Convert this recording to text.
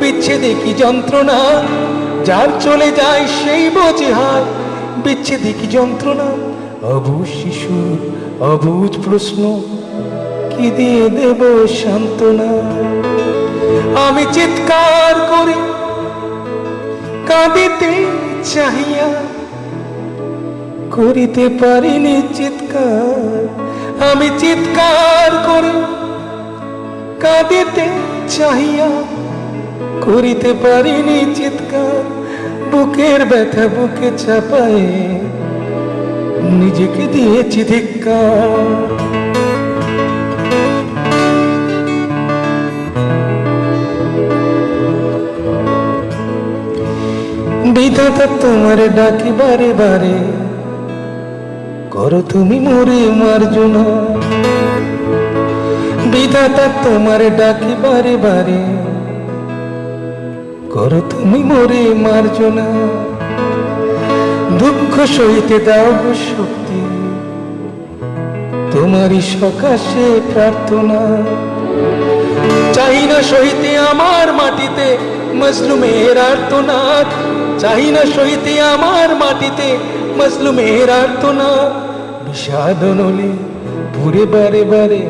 বিচ্ছেদে কি যন্ত্রণা? যার চলে যায় সেই বোঝে হায় বিচ্ছেদে কি যন্ত্রণা? অবুজ শিশুর অবুজ প্রশ্ন, কি দিয়ে দেব সান্ত্বনা? আমি চিৎকার করি, কাঁদিতে চাহিয়া, করিতে পারিনি চিৎকার। আমি চিৎকার করি, কাঁদিতে চাহিয়া করিতে পারিনি চিৎকার, বুকের ব্যথা বুকে চাপায় নিজেকে দিয়েছি ধিক্কার। বিধাতা তোমার ডাকি বারে বারে, করো তুমি মরে মার্জনা। বিধাতা তোমার ডাকি বারে বারে করো তুমি মরে মার্জনা দুঃখ সইতে দাও শক্তি। তোমারই সকাশে প্রার্থনা। চাই না সইতে আমার মাটিতে মজলুমের আর্তনাদ চাই না সইতে আমার মাটিতে মজলুমের বিষাদ নলে পুরে বারে বারে